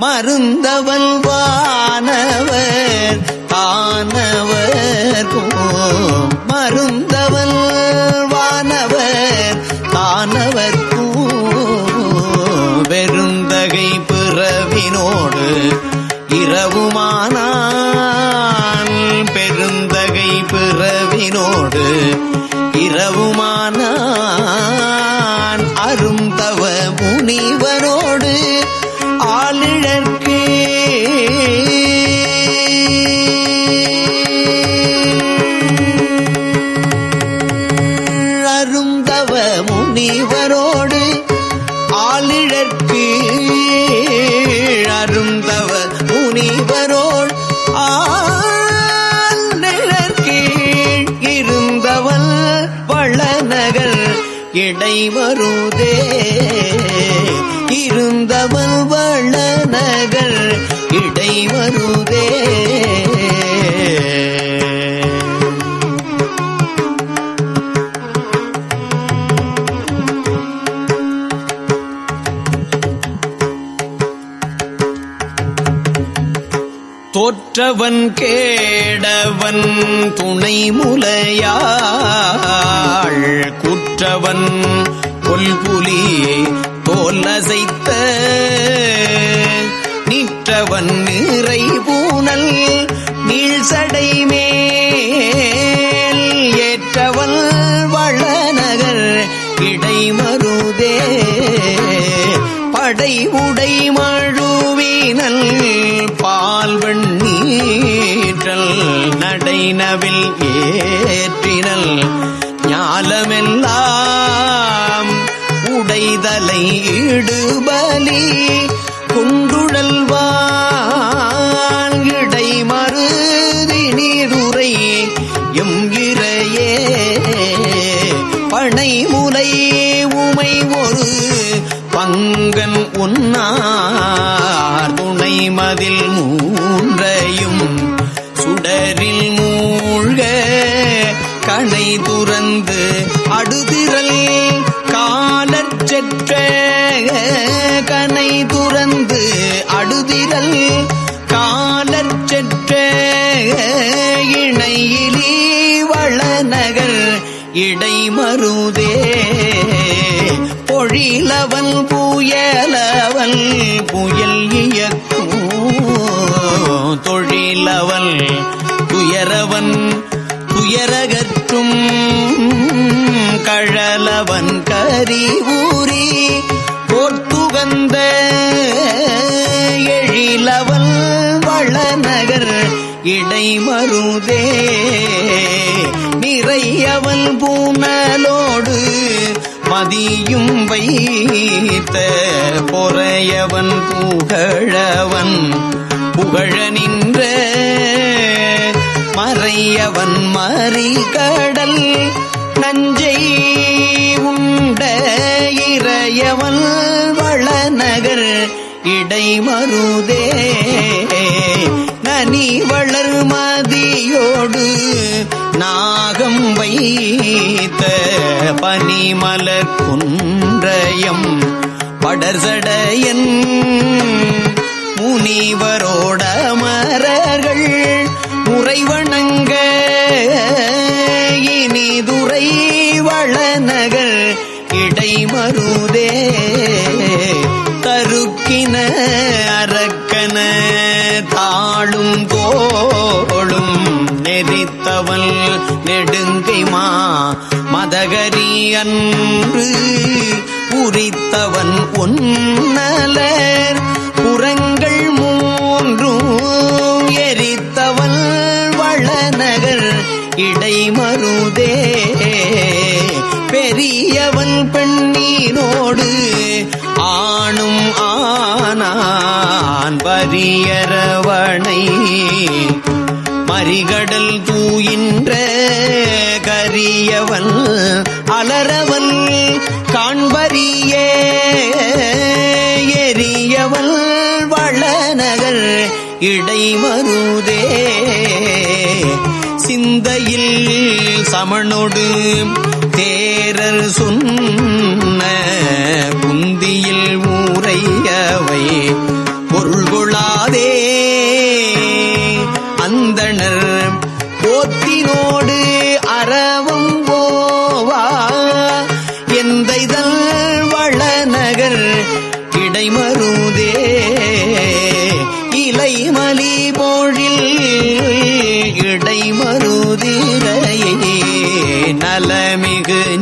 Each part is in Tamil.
மருந்தவல் வானவர் தானவர். மருந்தவல் வானவர் தானவர் பெருந்தகை பிறவினோடு இரவுமானான் பெருந்தகை பிறவினோடு இரவுமான முனிவரோடு ஆளிழற்கு அருந்தவர் முனிவரோடு ஆளிழற்கு இருந்தவள் வளநகர் இடைவரும். தோற்றவன் கேடவன் துணை முலையாள். குற்றவன் கொல்புலி தோலசைத்த நிற்றவன் நிறை பூனல் நீழ்சடை மேல். ஏற்றவன் வளநகர் இடைமருதே. படை உடை மழுவினல் நடைனவில் ஏற்றினல் ஞாலமெல்லாம் உடைதலை இடுபலி குண்டுழல்வான் இடை மருதி நீருரை எம் இறையே பனை முலை உமை ஒரு பங்கன் உன்னார் துணை மதில் மூன்றையும் சுடர் கணை துறந்து அடுதிரல் காலற்ற கணை துறந்து அடுதிரல் காலற்ற இணையிலி வளநகர் இடைமருதே. பொழிலவன் புயலவன் புயல் இயக்கும். தொழிலவன் துயரவன் துயரக கழலவன் கரி ஊரி போர்த்துகந்த எழிலவல் வளநகர் இடைமருதே. நிறையவன் பூனலோடு மதியும் வைத்த பொறையவன் புகழவன் புகழ நின்ற மறையவன் மறிகடல் நஞ்சை இடைமருதே நனி வளர் மதியோடு நாகம் வைத்த பனிமலர் குன்றயம் படர்சடையன் முனிவரோட மரர்கள் முறைவணங்க இனிதுரை வளநகர் இடைமருதே. அரக்கின அரக்கன தாழும் கோளும் நெறித்தவள் நெடுங்கைமா மதகரி அன்று உரித்தவன் ஒன்னலர் புறங்கள் மூன்றும் எரித்தவள் வளநகர் இடைமருதே பெரியவன் பெண்ணீரோடு ஆணும் ஆ ஆனான் பரியரவணை மறிகடல் தூயின்ற கரியவன் அலரவன் காண்பரியே எரியவள் வளநகர் இடைமருதே. சிந்தையில் சமணொடு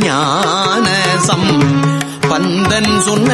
ஞான சம் பந்தன் சொன்ன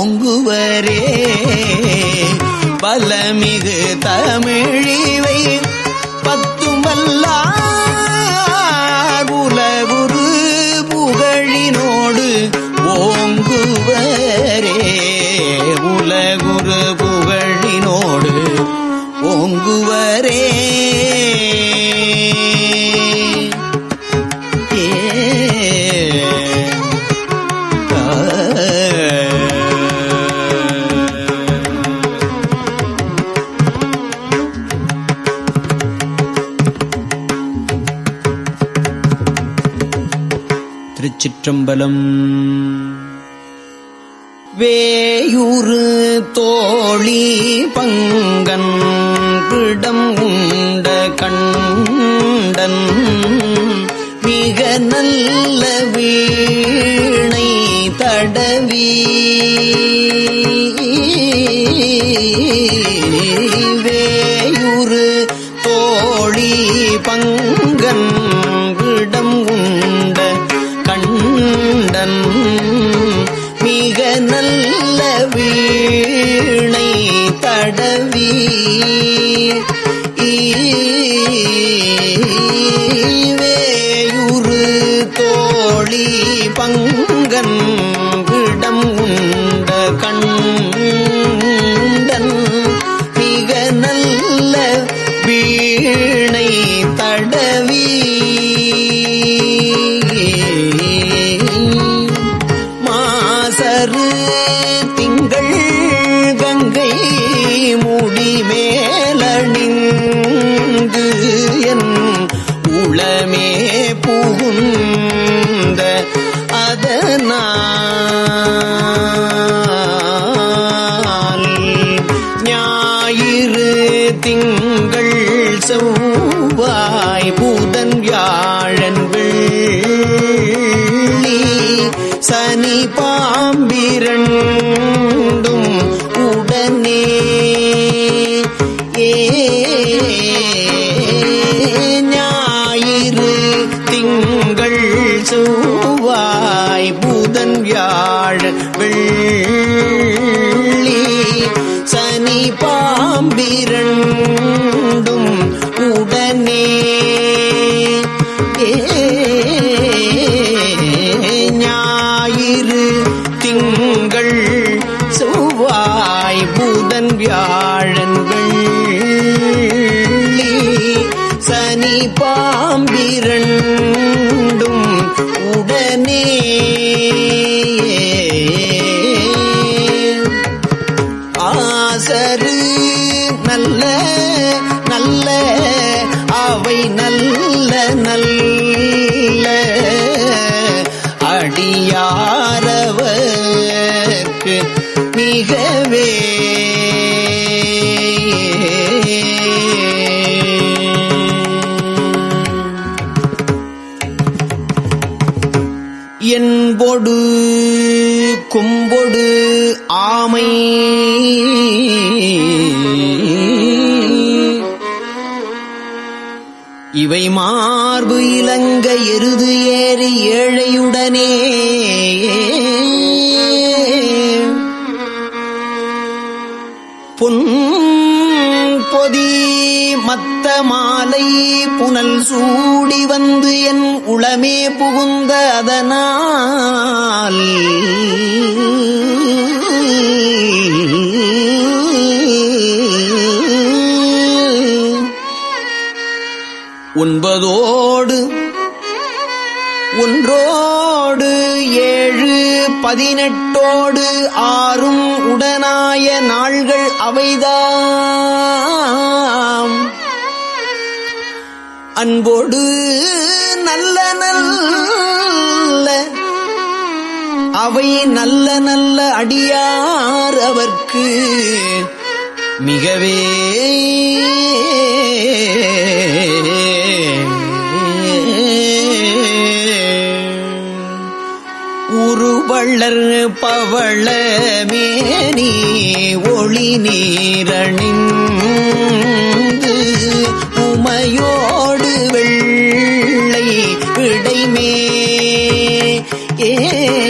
ஓங்குவரே பலமிகு தமிழிவை பத்துமல்லா திருச்சிற்றம்பலம். வேயுறு தோழி பங்கன் பிடம் உண்ட கண்டன் மிக நல்ல வீணை தடவி வேயுறு தோழி பங்கு என்பொடு கும்பொடு ஆமை. இவை மார்பு இலங்க எருது ஏறி ஏழையுடனே. மாலை புனல் சூடி வந்து என் உளமே புகுந்த அதனால். ஒன்பதோடு ஒன்றோடு ஏழு பதினெட்டோடு ஆறும் உடனாய நாள்கள் அவைதான் அன்போடு நல்ல நல்ல அவை நல்ல நல்ல அடியார் அவர்க்கு மிகவே. உருவள்ளர் பவள மேனி ஒளி நீரணிந்து உமையோ ஏ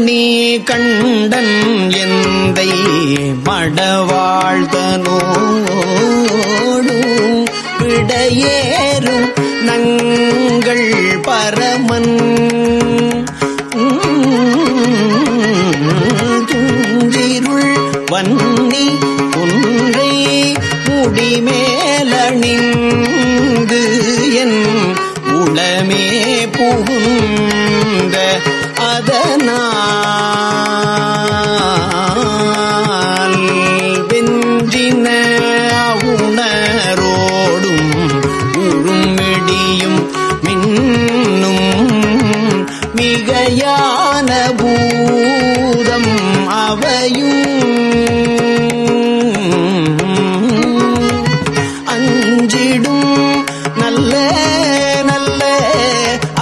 நஞ்சண்ணி கண்டன் எந்தை மடவாழ்தனோடு விடையேறும் நங்கள் பரமன். துஞ்சிருள் வன்னி ஒன்றை முடிமே அவையும் அஞ்சிடும் நல்ல நல்ல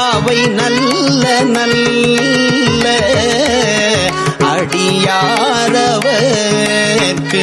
அவை நல்ல நல்ல. அடியாரவர்க்கு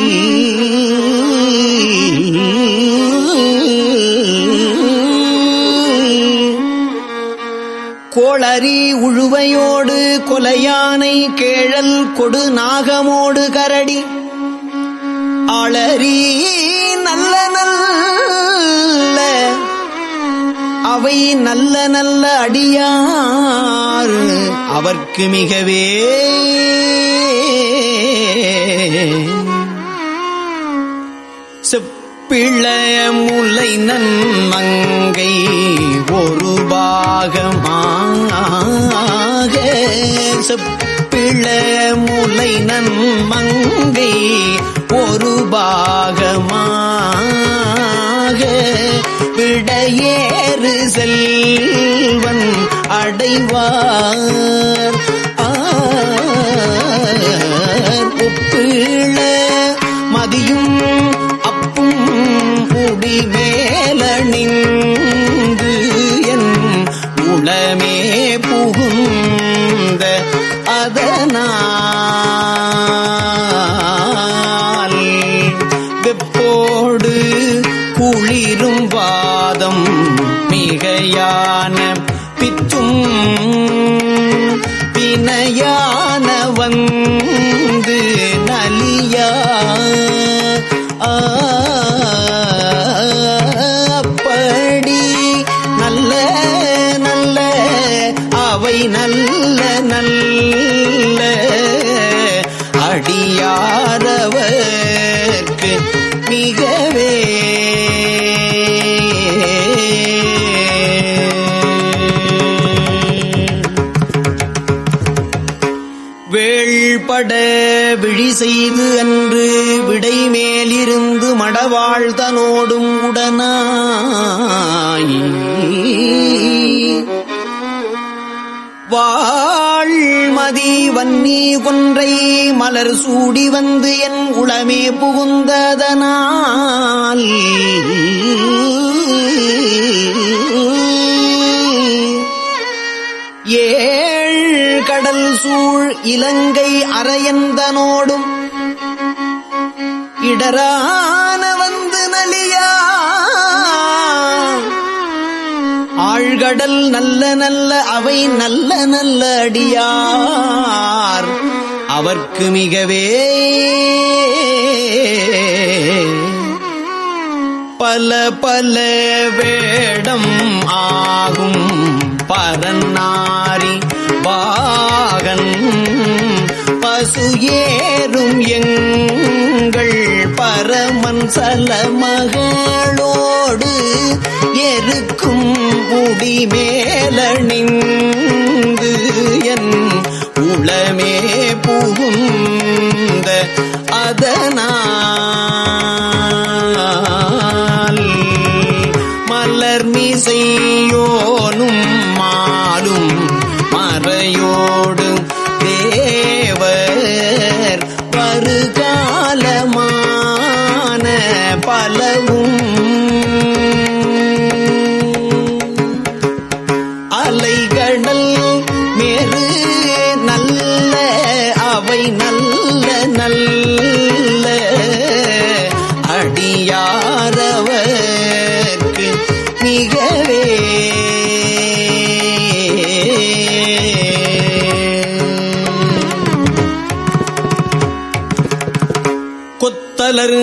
கோளரி உழுவையோடு கொலையானை கேழல் கொடு நாகமோடு கரடி. ஆளறி நல்ல நல்ல அவை நல்ல நல்ல அடியார். அவர்க்கு மிகவே செப்பிள முலை நன்மங்கை ஒரு பாகமாக. செப்பிள முலை நன்மங்கை ஒரு பாகமாக. விடையேறு செல்வன் அடைவார். மேலணிந்து என் உளமே வேள்பட விழி செய்து அன்று விடை மேலிருந்து மடவாழ்தனோடும் உடனாய். வாழ்மதி வன்னி கொன்றை மலர் சூடி வந்து என் உளமே புகுந்ததனால். ஏழ் கடல் சூழ் இலங்கை அரையந்தனோடும் இடரான வந்து நலியா. ஆழ்கடல் நல்ல நல்ல அவை நல்ல நல்ல அடியார். அவர்க்கு மிகவே பல பல வேடம் ஆகும். பரநாரி பாகன் பசு ஏறும் எங்கள் பரமன் சல மகளோடு எருக்கும் முடி மேலணிந்து என் உளமே புகும் மிகவே கொத்தலர்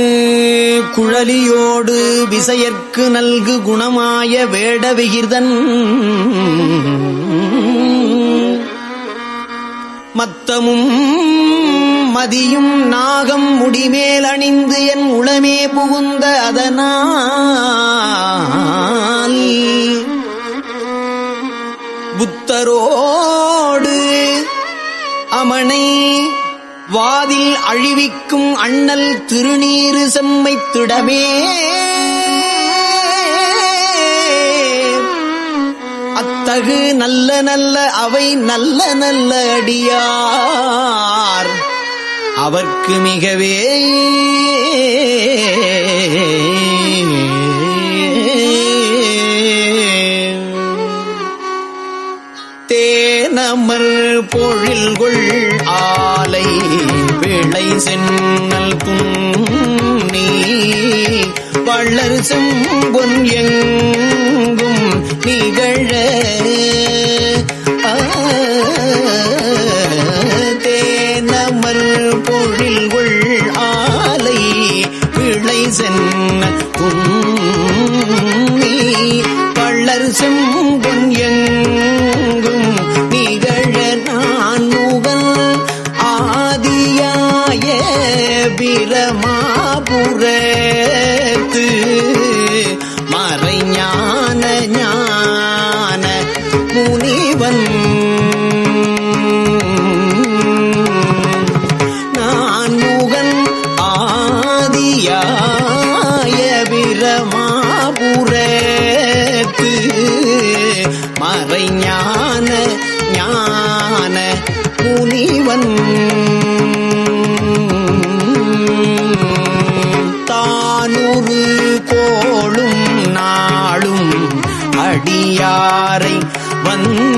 குழலியோடு விசையற்கு நல்கு குணமாய வேட விகிர்தன் மத்தமும் மதியும் நாகம் முடிமேல் அணிந்து என் உளமே புகுந்த அதனா நான் புத்தரோடு அமனை வாதில் அழிவிக்கும் அண்ணல் திருநீரு செம்மைத்திடமே அத்தகு நல்ல நல்ல அவை நல்ல நல்ல அடியார். அவர்க்கு மிகவே. தேனமர் பொழில்கொள் ஆலை விளை சென்னல் துண்ணி வள்ளர் செம்பொன் எங்கும் நிகழ. ஆ, தேனமர் பொழில்கொள் ஆலை விளை சென்ன கும்மி வள்ளர் செம்பொன் எங்கும் மறைஞான ஞான முனிவன். தானுரு கோளும் நாளும் அடியாரை வந்து